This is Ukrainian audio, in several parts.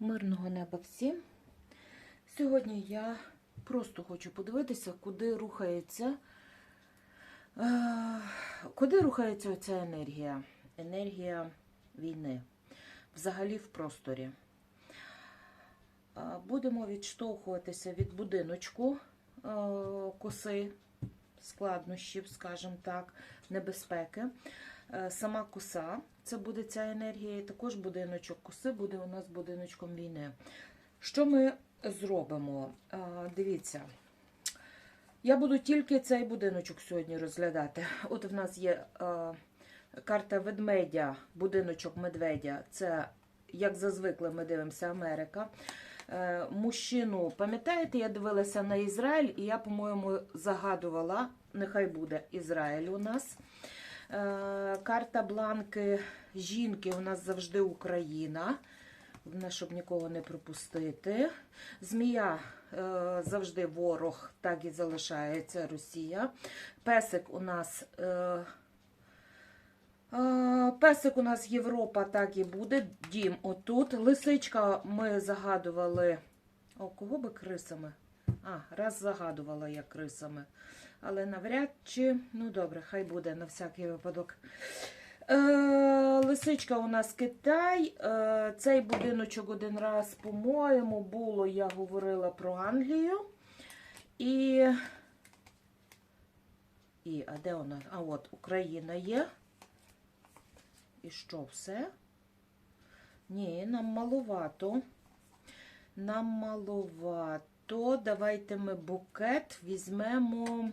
Мирного неба всім. Сьогодні я просто хочу подивитися, куди рухається, е, куди рухається оця енергія. Енергія війни. Взагалі в просторі. Е, Будемо відштовхуватися від будиночку е, коси, складнощів, скажімо так, небезпеки. Е, Сама коса, це буде ця енергія, і також будиночок коси буде у нас будиночком війни. Що ми зробимо? Дивіться, я буду тільки цей будиночок сьогодні розглядати. От в нас є карта ведмедя, будиночок медведя. Це, як зазвикли, ми дивимося Америка. Е, Мужчину, пам'ятаєте, я дивилася на Ізраїль, і я, по-моєму, загадувала, нехай буде Ізраїль у нас. Е, Карта бланки жінки у нас завжди Україна. Щоб нікого не пропустити. Змія е, завжди ворог, так і залишається Росія. Песик у нас. Е, Песик у нас Європа, так і буде. Дім отут. Лисичка ми загадували. О, кого би крисами? А, раз загадувала я крисами. Але навряд чи, ну добре, хай буде на всякий випадок. Е, лисичка у нас Китай. Е, цей будиночок один раз, по-моєму, було, я говорила про Англію. І. І, а де вона? А от Україна є. І що, все? Ні, нам маловато. Нам маловато. Давайте ми букет візьмемо.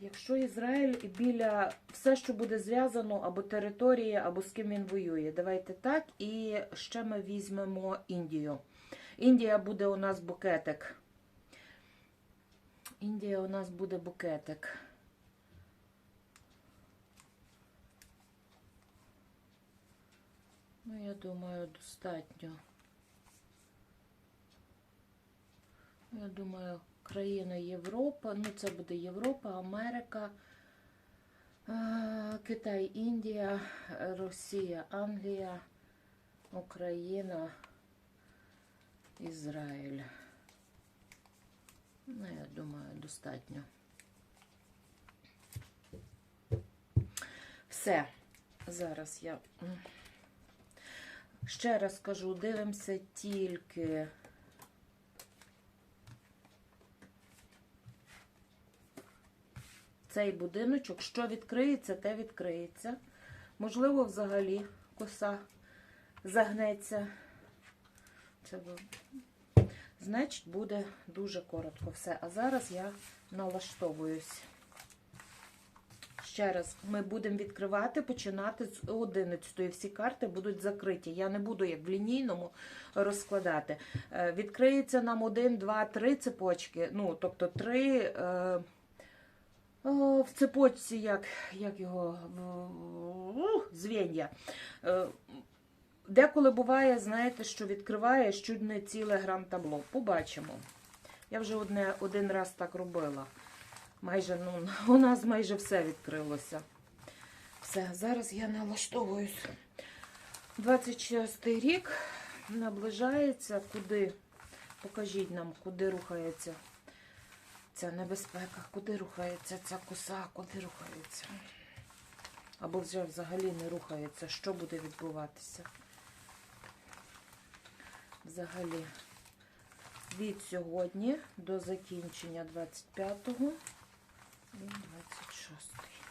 Якщо Ізраїль біля все, що буде зв'язано або територія, або з ким він воює. Давайте так. І ще ми візьмемо Індію. Індія буде у нас букетик. Індія у нас буде букетик. Ну, я думаю, достатньо. Я думаю, країна Європа, ну це буде Європа, Америка, е, Китай, Індія, Росія, Англія, Україна, Ізраїль. Ну, я думаю, достатньо. Все. Зараз я ще раз кажу, дивимося тільки. Цей будиночок, що відкриється, те відкриється. Можливо, взагалі коса загнеться. Значить, буде дуже коротко все. А зараз я налаштовуюсь. Ще раз, ми будемо відкривати, починати з 11. Всі карти будуть закриті. Я не буду, як в лінійному, розкладати. Е, Відкриється нам 1, 2, 3 цепочки. Ну, тобто 3. Е, в цепочці, як, як його звенья. Е, Деколи буває, знаєте, що відкриває чуть не ціле грам табло. Побачимо. Я вже одне, один раз так робила. Майже, ну, у нас майже все відкрилося. Все, зараз я налаштовуюсь. 26 рік наближається. Куди? Покажіть нам, куди рухається ця небезпека, куди рухається ця коса, куди рухається. Або вже взагалі не рухається, що буде відбуватися. Взагалі, від сьогодні до закінчення 25-го і 26-й.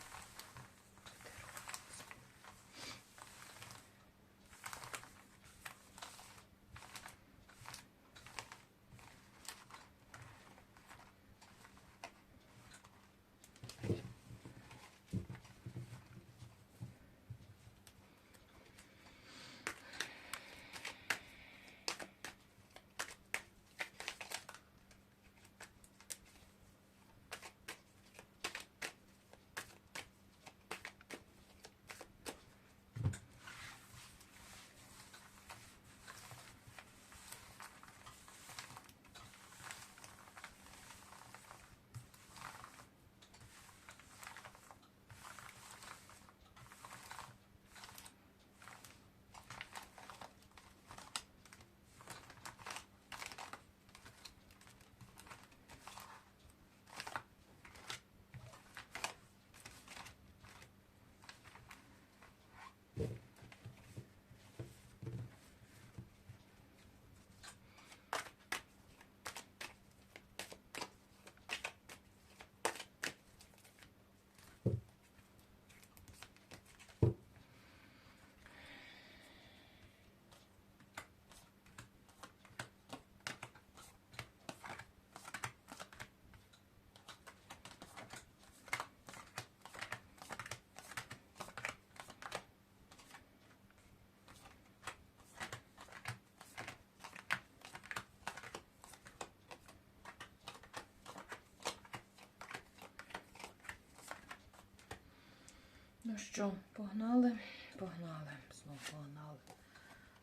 Ну що, погнали? Погнали. Знову погнали.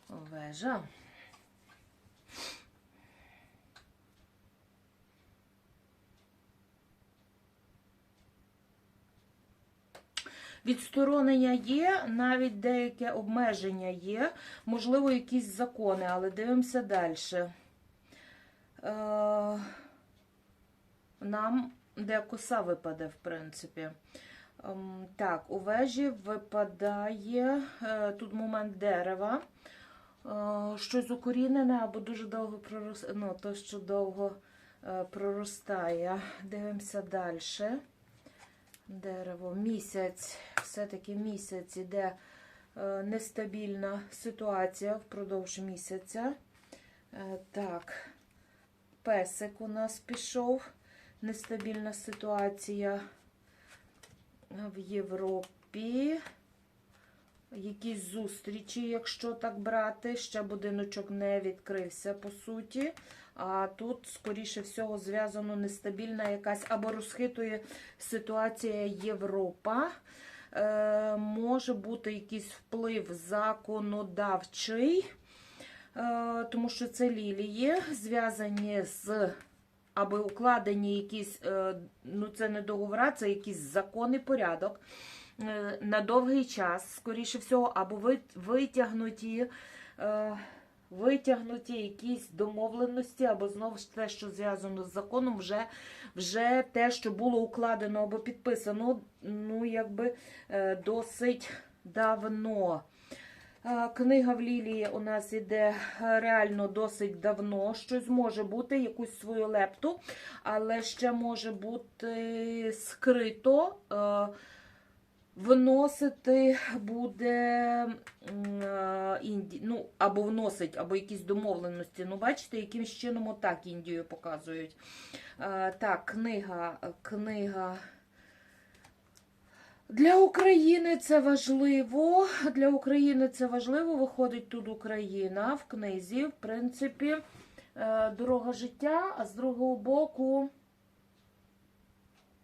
Вежа. Відсторонення є, навіть деяке обмеження є, можливо, якісь закони, але дивимося далі. Е, нам де коса випаде, в принципі. Ем, Так, у вежі випадає е, тут момент дерева. Е, Щось укорінене або дуже довго проростає. Ну, то, що довго е, проростає. Дивимося далі. Дерево, місяць, все-таки місяць іде нестабільна ситуація впродовж місяця. Так, песик у нас пішов. Нестабільна ситуація в Європі. Якісь зустрічі, якщо так брати, ще будиночок не відкрився, по суті. А тут, скоріше всього, зв'язано нестабільна якась або розхитує ситуація Європа. Е, може бути якийсь вплив законодавчий, е, тому що це лілії, зв'язані з або укладені якісь, е, ну це не договора, це якийсь законний порядок е, на довгий час, скоріше всього, або витягнуті, е, витягнуті якісь домовленості, або знову ж те, що зв'язано з законом, вже, вже те, що було укладено або підписано, ну, якби досить давно. Е, Книга в Лілії у нас іде е, реально досить давно. Щось може бути, якусь свою лепту, але ще може бути скрито. е, Вносити буде Інді... ну, або вносить, або якісь домовленості. Ну, бачите, якимсь чином отак Індію показують. Так, книга, книга. Для України це важливо. Для України це важливо. Виходить тут Україна в книзі. В принципі, е, дорога життя, а з другого боку,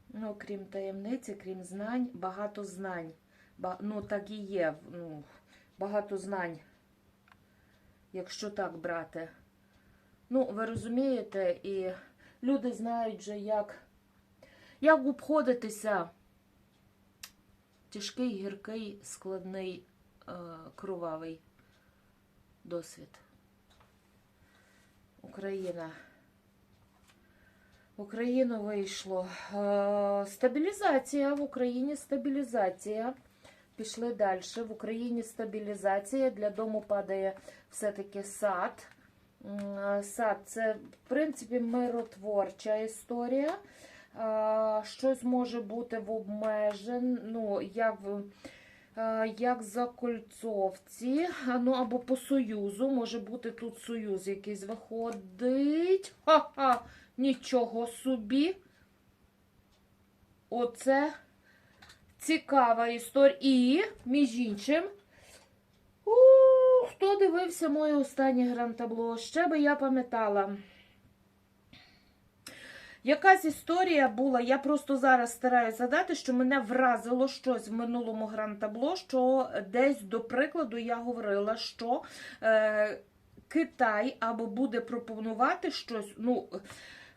ну, крім таємниці, крім знань, багато знань. Ну, так і є. Ну, багато знань, якщо так брати. Ну, ви розумієте, і люди знають вже, як, як обходитися тяжкий, гіркий, складний, е, кровавий досвід. Україна. Україну вийшло. Е, стабілізація в Україні стабілізація. Пішли далі. В Україні стабілізація. Для дому падає все-таки сад. Е, Сад це, в принципі, миротворча історія. А, Щось може бути в обмежен, ну, як, в- як за кольцовці, ну, або по союзу. Може бути тут союз якийсь виходить. Ха-ха! Нічого собі. Оце цікава історія. І, між іншим, у, хто дивився моє останнє грантабло, ще би я пам'ятала. Якась історія була, я просто зараз стараюся згадати, що мене вразило щось в минулому грантабло, що десь, до прикладу, я говорила, що е, Китай або буде пропонувати щось. ну,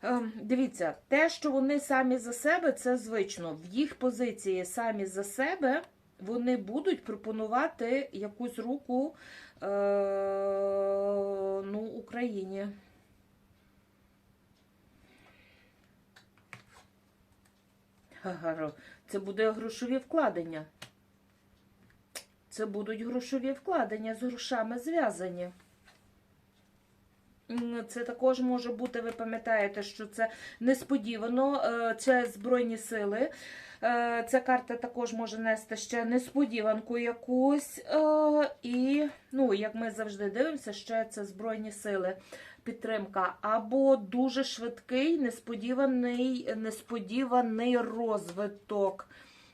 е, Дивіться, те, що вони самі за себе, це звично. В їх позиції самі за себе вони будуть пропонувати якусь руку е, ну, Україні. Це буде грошові вкладення. Це будуть грошові вкладення з грошами зв'язані. Це також може бути, ви пам'ятаєте, що це несподівано, е, це Збройні сили. Е, Ця карта також може нести ще несподіванку якусь. е, І, ну, як ми завжди дивимося, ще це Збройні сили підтримка. Або дуже швидкий, несподіваний, несподіваний розвиток.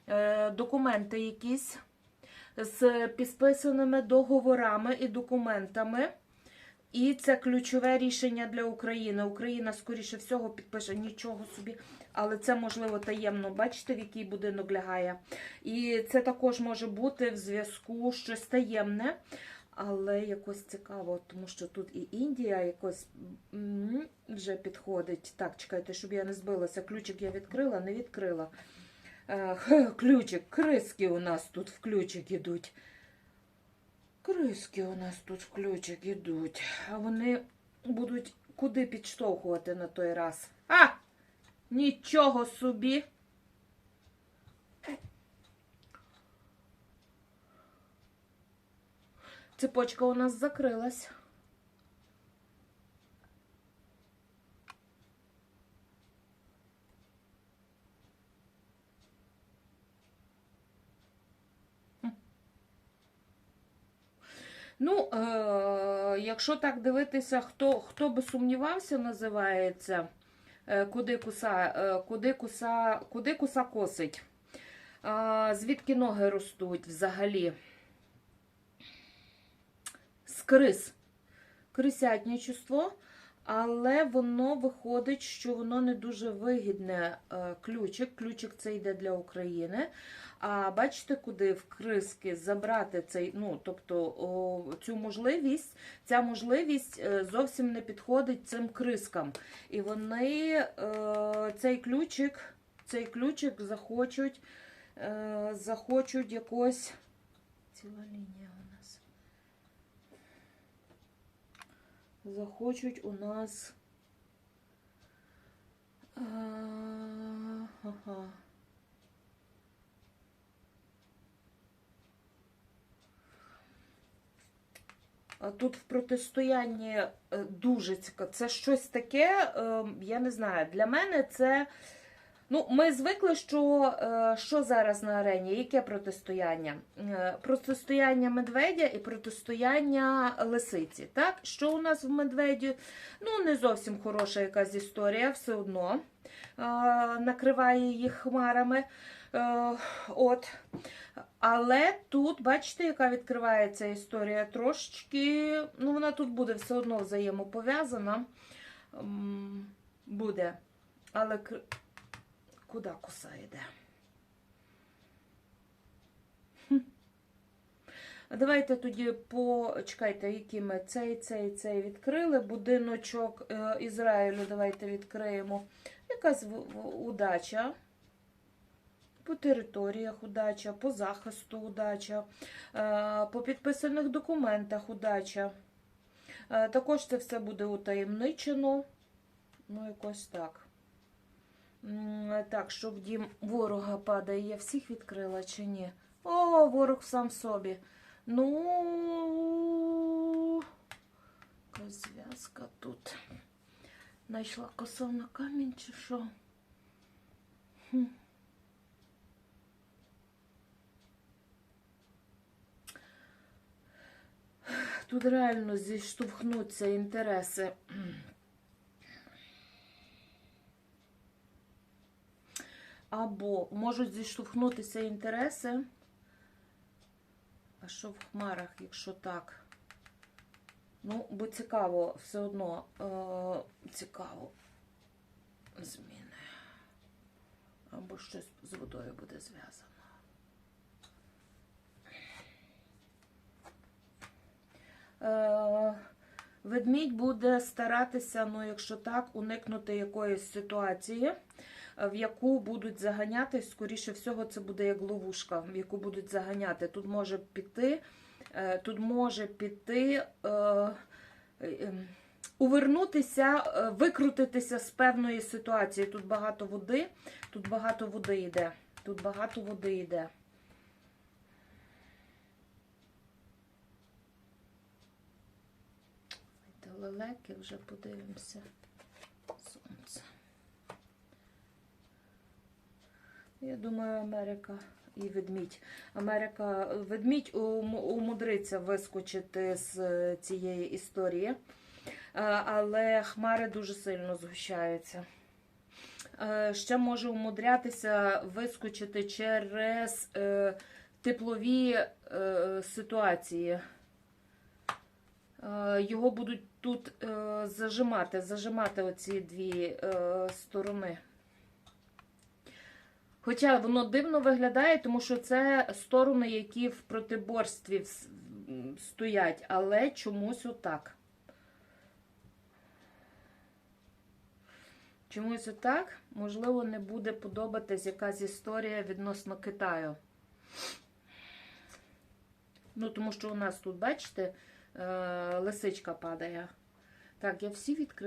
Е, Документи якісь з підписаними договорами і документами. І це ключове рішення для України. Україна, скоріше всього, підпише нічого собі. але це можливо таємно. Бачите, в який будинок лягає. І це також може бути в зв'язку щось таємне. Але якось цікаво, тому що тут і Індія якось вже підходить. Так, чекайте, щоб я не збилася. Ключик я відкрила, не відкрила. Ключик, криски у нас тут в ключик ідуть. Криски у нас тут в ключик ідуть. А вони будуть куди підштовхувати на той раз. А! Нічого собі. Цепочка у нас закрилась. Ну, е, якщо так дивитися, хто, хто би сумнівався, називається, е, куди куса, е, куди куса, куди куса косить. Е, звідки ноги ростуть взагалі? З криз. Крисятничество, але воно виходить, що воно не дуже вигідне е, ключик. Ключик це йде для України. А бачите, куди в криски забрати цей, ну, тобто о, цю можливість, ця можливість е, зовсім не підходить цим крискам. І вони е, цей ключик, цей ключик захочуть, е, захочуть якось. Ціла лінія у нас. Захочуть у нас. Ага. Тут в протистоянні е, дуже цікаво. Це щось таке, е, я не знаю. Для мене це. Ну, ми звикли, що, е, що зараз на арені, яке протистояння? Е, Протистояння медведя і протистояння лисиці. Так? Що у нас в медведі? Ну, не зовсім хороша якась історія, все одно е, накриває їх хмарами. От. Але тут, бачите, яка відкривається історія трошечки. Ну, вона тут буде все одно взаємопов'язана. Буде. Але куди коса йде? Давайте тоді почекайте, які ми цей, цей, цей відкрили. Будиночок е, Ізраїлю давайте відкриємо. Якась удача. По територіях удача, по захисту удача, е, по підписаних документах удача. Е, Також це все буде утаємничено. Ну, якось так. М, Так, що в дім ворога падає. Я всіх відкрила чи ні? О, ворог сам собі. Ну, зв'язка тут. Знайшла коса на камінь чи що? Хм. Тут реально зіштовхнуться інтереси. Або можуть зіштовхнутися інтереси. А що в хмарах, якщо так? Ну, бо цікаво, все одно е- цікаво зміни. Або щось з водою буде зв'язано. Е- Ведмідь буде старатися, ну, якщо так, уникнути якоїсь ситуації, в яку будуть заганяти, скоріше всього, це буде як ловушка, в яку будуть заганяти. Тут може піти, е, тут може піти, е, е, увернутися, е, викрутитися з певної ситуації. Тут багато води, тут багато води йде. Тут багато води йде. Лелеки вже подивимося. Я думаю, Америка і ведмідь. Америка, ведмідь умудриться вискочити з цієї історії, Е, але хмари дуже сильно згущаються. Е, Ще може умудрятися вискочити через е, теплові ситуації. Його будуть тут зажимати, зажимати оці дві сторони. Хоча воно дивно виглядає, тому що це сторони, які в протиборстві стоять, але чомусь отак. Чомусь отак, можливо, не буде подобатись якась історія відносно Китаю. Ну, тому що у нас тут, бачите, е, лисичка падає. Так, я всі відкрила.